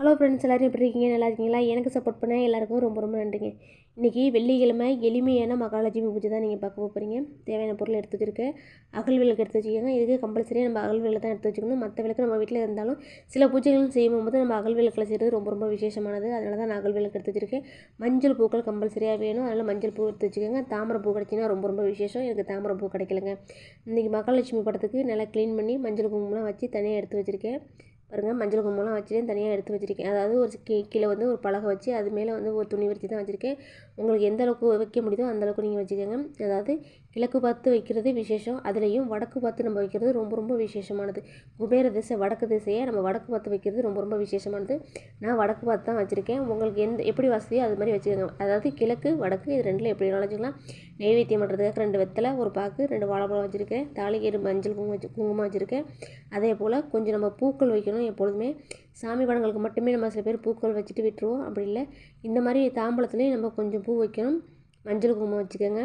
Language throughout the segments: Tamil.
ஹலோ ஃப்ரெண்ட்ஸ் எல்லோரும் எப்படி இருக்கீங்க? நல்லா இருக்கீங்களா? எனக்கு சப்போர்ட் பண்ண எல்லாருக்கும் ரொம்ப ரொம்ப நன்றிங்க. இன்றைக்கி வெள்ளிக்கிழமை எளிமையான மகாலட்சுமி பூஜை தான் நீங்கள் பார்க்க போகிறீங்க தேவையான பொருள் எடுத்து வச்சுருக்கேன் அகல் விளக்கு எடுத்து வச்சுக்கோங்க இதுக்கு கம்பல்சரியாக நம்ம அகல் விளக்கு தான் எடுத்து வச்சுக்கணும். மற்ற விளக்கு நம்ம வீட்டில் இருந்தாலும் சில பூஜைகளும் செய்யும் போது நம்ம அகல் விளக்கில் செய்கிறது ரொம்ப ரொம்ப விசேஷமானது. அதனால தான் நான் அகல் விளக்கு எடுத்து வச்சுருக்கேன். மஞ்சள் பூக்கள் கம்பல்சரியாக வேணும். அதனால் மஞ்சள் பூ எடுத்து வச்சுக்கோங்க. தாமரை பூ கிடச்சிங்கன்னா ரொம்ப ரொம்ப விசேஷம். எனக்கு தாமரை பூ கிடைக்கலங்க. இன்றைக்கி மகாலட்சுமி படத்துக்கு நல்லா க்ளீன் பண்ணி மஞ்சள் குங்குமம்லாம் வச்சு தனியாக எடுத்து வச்சுருக்கேன். பாருங்கள் மஞ்சள் குங்குமம்லாம் வச்சுட்டு தனியாக எடுத்து வச்சுருக்கேன். அதாவது ஒரு கீ கீழே வந்து ஒரு பலகை வச்சு அது மேலே வந்து ஒரு துணி விரித்து தான் வச்சுருக்கேன். உங்களுக்கு எந்த அளவுக்கு வைக்க முடியுதோ அந்தளவுக்கு நீங்கள் வச்சுக்கோங்க. அதாவது கிழக்கு பார்த்து வைக்கிறது விசேஷம் அதுலேயும் வடக்கு பார்த்து நம்ம வைக்கிறது ரொம்ப ரொம்ப விசேஷமானது. குபேர திசை வடக்கு திசையை நம்ம வடக்கு பார்த்து வைக்கிறது ரொம்ப ரொம்ப விசேஷமானது. நான் வடக்கு பார்த்து தான் வச்சுருக்கேன். உங்களுக்கு எந்த எப்படி வசதியோ அது மாதிரி வச்சுக்கோங்க. அதாவது கிழக்கு வடக்கு இது ரெண்டில் எப்படி வச்சுக்கலாம். நெய்வேத்தியம் பண்ணுறதுக்காக ரெண்டு வெத்தலை ஒரு பாக்கு ரெண்டு வாழைப்பழம் வச்சுருக்கேன். தாளிகீர் மஞ்சள் குங்குமம் வச்சு குங்குமம் வச்சுருக்கேன். அதே போல் கொஞ்சம் நம்ம பூக்கள் வைக்கணும். எப்பொழுதுமே சாமி படங்களுக்கு மட்டுமே நம்ம சில பேர் பூக்கள் வச்சுட்டு விட்டுருவோம். அப்படி இல்லை. இந்த மாதிரி தாம்பளத்துலேயும் நம்ம கொஞ்சம் பூ வைக்கணும். மஞ்சள் குங்குமம் வச்சுக்கோங்க.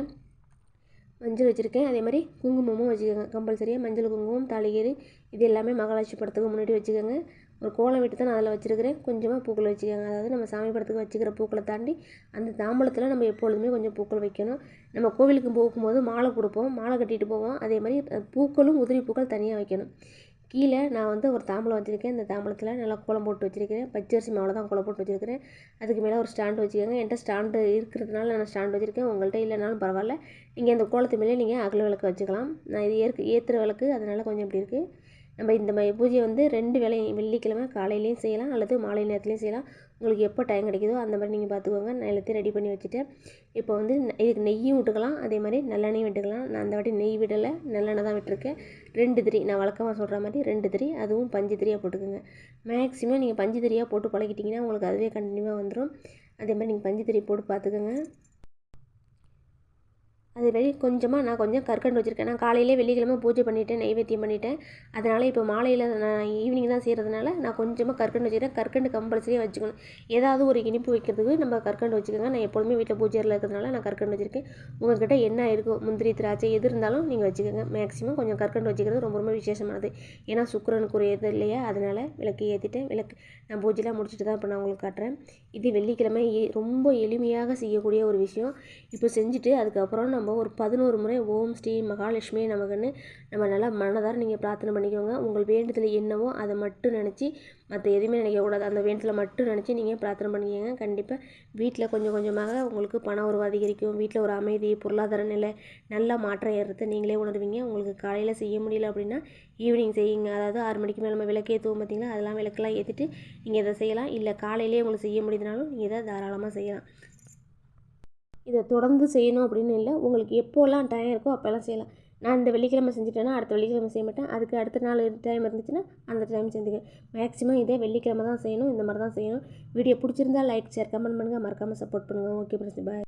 மஞ்சள் வச்சுருக்கேன். அதே மாதிரி குங்குமமும் வச்சுக்கோங்க. கம்பல்சரியாக மஞ்சள் குங்குமம் தாளிகீர் இது எல்லாமே மகாலட்சுமி படத்துக்கு முன்னாடி வச்சுக்கோங்க. ஒரு கோலம் விட்டு தான் நான் அதில் வச்சுருக்கிறேன். கொஞ்சமாக பூக்கள் வச்சுக்கோங்க. அதாவது நம்ம சாமி படத்துக்கு வச்சுக்கிற பூக்களை தாண்டி அந்த தாம்பலத்தில் நம்ம எப்பொழுதுமே கொஞ்சம் பூக்கள் வைக்கணும். நம்ம கோவிலுக்கு போகும்போது மாலை கொடுப்போம். மாலை கட்டிட்டு போவோம். அதே மாதிரி பூக்களும் உதிரி பூக்கள் தனியாக வைக்கணும். கீழே நான் வந்து ஒரு தாம்பலம் வச்சுருக்கேன். இந்த தாம்பலத்தில் நல்லா கோலம் போட்டு வச்சுருக்கிறேன். பச்சரிசி மாவில் தான் கோலம் போட்டு வச்சுருக்கிறேன். அதுக்கு மேலே ஒரு ஸ்டாண்டு வச்சுக்கோங்க என்கிட்ட ஸ்டாண்டு இருக்கிறதுனால நான் ஸ்டாண்டு வச்சுருக்கேன். உங்கள்கிட்ட இல்லைனாலும் பரவாயில்ல. நீங்கள் இந்த கோலத்து மேலே நீங்கள் அகல விளக்கு வச்சுக்கலாம். நான் இது ஏற்க ஏற்றுற விளக்கு. அதனால் கொஞ்சம் இப்படி இருக்குது நம்ம இந்த மாதிரி பூஜையை வந்து ரெண்டு வேலை வெள்ளிக்கிழமை காலையிலையும் செய்யலாம் அல்லது மாலை நேரத்துலையும் செய்யலாம். உங்களுக்கு எப்போ டைம் கிடைக்குதோ அந்த மாதிரி நீங்கள் பார்த்துக்கோங்க. நான் எல்லாத்தையும் ரெடி பண்ணி வச்சுட்டேன். இப்போ வந்து இதுக்கு நெய்யும் விட்டுக்கலாம். அதே மாதிரி நல்லெண்ணையும் விட்டுக்கலாம். நான் அந்த வாட்டி நெய் விடலை. நல்லெண்ணெய் தான் விட்டுருக்கேன். ரெண்டு திரி நான் வழக்கமாக சொல்கிற மாதிரி ரெண்டு திரி அதுவும் பஞ்சு திரியாக போட்டுக்கோங்க. மேக்ஸிமம் நீங்கள் பஞ்சு திரியாக போட்டு பழகிட்டிங்கன்னா உங்களுக்கு அதுவே கண்டினியூவாக வந்துடும் அதே மாதிரி நீங்கள் பஞ்சு திரி போட்டு பார்த்துக்கோங்க. அதே மாதிரி கொஞ்சமாக நான் கொஞ்சம் கற்கண்டு வச்சுருக்கேன். நான் காலையிலே வெள்ளிக்கிழமை பூஜை பண்ணிவிட்டேன் நைவேத்தியம் பண்ணிவிட்டேன் அதனால் இப்போ மாலையில் நான் ஈவினிங் தான் செய்கிறதுனால நான் கொஞ்சமாக கற்கண்டு வச்சுருக்கேன். கற்கண்டு கம்பல்சரியாக வச்சுக்கணும். ஏதாவது ஒரு இனிப்பு வைக்கிறதுக்கு நம்ம கற்கண்டு வச்சுக்கோங்க. நான் எப்பொழுதுமே வீட்டில் பூஜையில் இருக்கிறதுனால நான் கற்கண்டு வச்சுருக்கேன். உங்கள்கிட்ட என்ன இருக்கும் முந்திரி திராட்சை எது இருந்தாலும் நீங்கள் வச்சுக்கோங்க. மேக்ஸிமம் கொஞ்சம் கற்கண்டு வச்சுக்கிறது ரொம்ப ரொம்ப விசேஷமானது. ஏன்னா சுக்கரனுக்குரியது இல்லையா? அதனால் விளக்கு ஏற்றிட்டேன் விளக்கு நான் பூஜைலாம் முடிச்சுட்டு தான் இப்போ நான் உங்களுக்கு காட்டுறேன். இது வெள்ளிக்கிழமை ரொம்ப எளிமையாக செய்யக்கூடிய ஒரு விஷயம். இப்போ செஞ்சுட்டு அதுக்கப்புறம் நம்ம நம்ம ஒரு பதினோரு முறை ஓம் ஸ்ரீ மகாலட்சுமி நமக்குன்னு நம்ம நல்லா மனதார நீங்கள் பிரார்த்தனை பண்ணிக்கோங்க. உங்கள் வேண்டுதல் என்னவோ அதை மட்டும் நினச்சி மற்ற எதுவுமே நினைக்கக்கூடாது. அந்த வேண்டுதலை மட்டும் நினச்சி நீங்கள் பிரார்த்தனை பண்ணிக்கோங்க. கண்டிப்பாக வீட்டில் கொஞ்சம் கொஞ்சமாக உங்களுக்கு பணம் உறவு அதிகரிக்கும். வீட்டில் ஒரு அமைதி பொருளாதார நிலை நல்ல மாற்றம் ஏறுறது நீங்களே உணர்வீங்க. உங்களுக்கு காலையில் செய்ய முடியல அப்படின்னா ஈவினிங் செய்யுங்க. அதாவது ஆறு மணிக்கு மேலே நம்ம விளக்கே தூவம் பார்த்தீங்களா? அதெல்லாம் விளக்கெல்லாம் ஏற்றிட்டு நீங்கள் இதை செய்யலாம். இல்லை காலையிலேயே உங்களுக்கு செய்ய முடியுதுனாலும் நீங்கள் இதை தாராளமாக செய்யலாம். இதை தொடர்ந்து செய்யணும் அப்படின்னு இல்லை. உங்களுக்கு எப்போல்லாம் டைம் இருக்கோ அப்போல்லாம் செய்யலாம். நான் இந்த வெள்ளிக்கிழமை செஞ்சுட்டேன்னா அடுத்த வெள்ளிக்கிழமை செய்ய மாட்டேன். அதுக்கு அடுத்த நாள் டைம் இருந்துச்சுன்னா அந்த டைம் செஞ்சுக்கேன் மேக்ஸிமம் இதே வெள்ளிக்கிழமை தான் செய்யணும். இந்த மாதிரி தான் செய்யணும். வீடியோ பிடிச்சிருந்தா லைக் ஷேர் கமெண்ட் பண்ணுங்கள் மறக்காமல் சப்போர்ட் பண்ணுங்கள் ஓகே பிரச்சனை பாய்